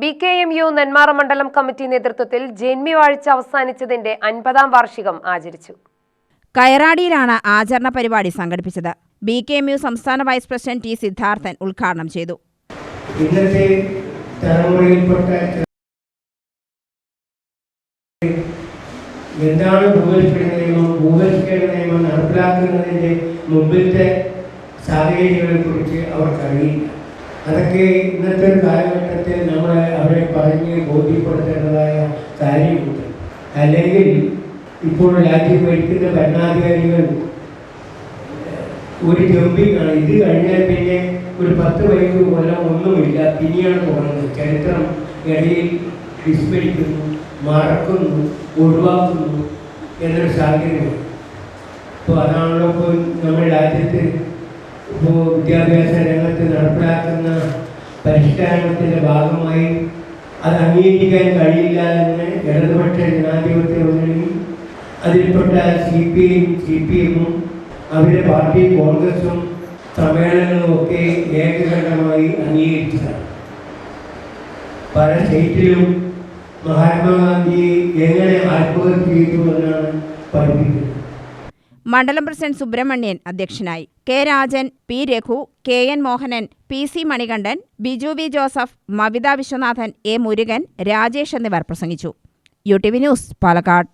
B K M U Nenmara മണ്ഡലം committee നേതൃത്വത്തിൽ ജന്മി വാഴ്ച അവസാനിച്ചതിന്റെ അൻപതാം വാർഷികം ആചരിച്ചു. കയറാടിയിലാണ് ആചരണ പരിപാടി സംഘടിപ്പിച്ചത്. ബി കെ എം യു സംസ്ഥാന വൈസ് പ്രസിഡന്റ് ടി സിദ്ധാർത്ഥൻ ഉദ്ഘാടനം ചെയ്തു. ഇന്നത്തെ തലമുറയിൽപ്പെട്ട എന്താണ് ഭൂപരിഷ്കരണ നിയമം ഭൂപരിഷ്കരണ നിയമം നടപ്പിലാക്കുന്നതിന്റെ മുമ്പിലത്തെ സാഹചര്യങ്ങളെ കുറിച്ച് അവർക്കറിയില്ല. അതൊക്കെ ഇന്നത്തെ ഒരു കാലഘട്ടത്തിൽ പറഞ്ഞ് ബോധ്യപ്പെടുത്തേണ്ടതായ കാര്യമുണ്ട്. അല്ലെങ്കിൽ ഇപ്പോൾ രാജ്യം ഭരിക്കുന്ന ഭരണാധികാരികൾ ഒരു ജമ്പിങ് ആണ്. ഇത് കഴിഞ്ഞാൽ പിന്നെ ഒരു പത്ത് വയസ്സ് കൊല്ലം ഒന്നുമില്ല. പിന്നെയാണ് പോകുന്നത് ചരിത്രം ഇടയിൽ വിസ്മരിക്കുന്നു മറക്കുന്നു ഒഴിവാക്കുന്നു എന്നൊരു സാഹചര്യമാണ് അപ്പോൾ അതാണല്ലോ ഇപ്പോൾ നമ്മുടെ രാജ്യത്ത് ഇപ്പോൾ വിദ്യാഭ്യാസ രംഗത്ത് നടപ്പിലാക്കുന്ന പരിഷ്കരണത്തിന്റെ ഭാഗമായി അത് അംഗീകരിക്കാൻ കഴിയില്ല എന്ന് ഇടതുപക്ഷ ജനാധിപത്യ മുന്നണി അതിൽപ്പെട്ട C P I C P എമ്മും അവരുടെ പാർട്ടി കോൺഗ്രസും സമ്മേളനങ്ങളും ഒക്കെ ഏകകണ്ഠമായി അംഗീകരിച്ചതാണ്. പല സ്റ്റേറ്റിലും മഹാത്മാഗാന്ധി എങ്ങനെ ആത്മഹത്യ ചെയ്തു എന്നാണ് പഠിപ്പിക്കുന്നത്. മണ്ഡലം പ്രസിഡന്റ് സുബ്രഹ്മണ്യൻ അധ്യക്ഷനായി. K Rajan P Raghu K N Mohanan P C Manikandan Biju V Joseph Mavitha Viswanathan A Murugan Rajesh എന്നിവർ പ്രസംഗിച്ചു. U T V news Palakkad.